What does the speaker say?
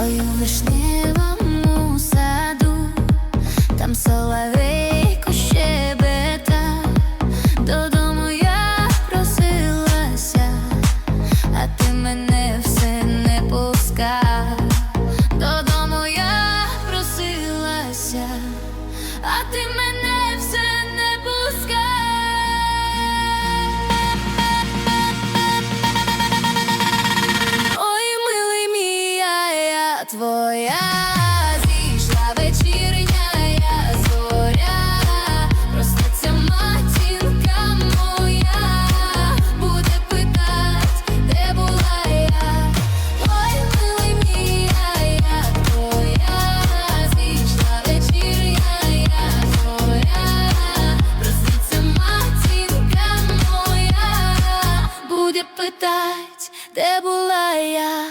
Ой, у вишневому саду, там соловейко щебета, додому я просилася, а ти мене все не пускав. Додому я просилася, а ти мене твоя зійшла вечірня зоря, проснеться матінка моя, буде питать, де була я. Ой, милий твоя зійшла вечірня зоря, проснеться матінка моя, буде питать, де була я.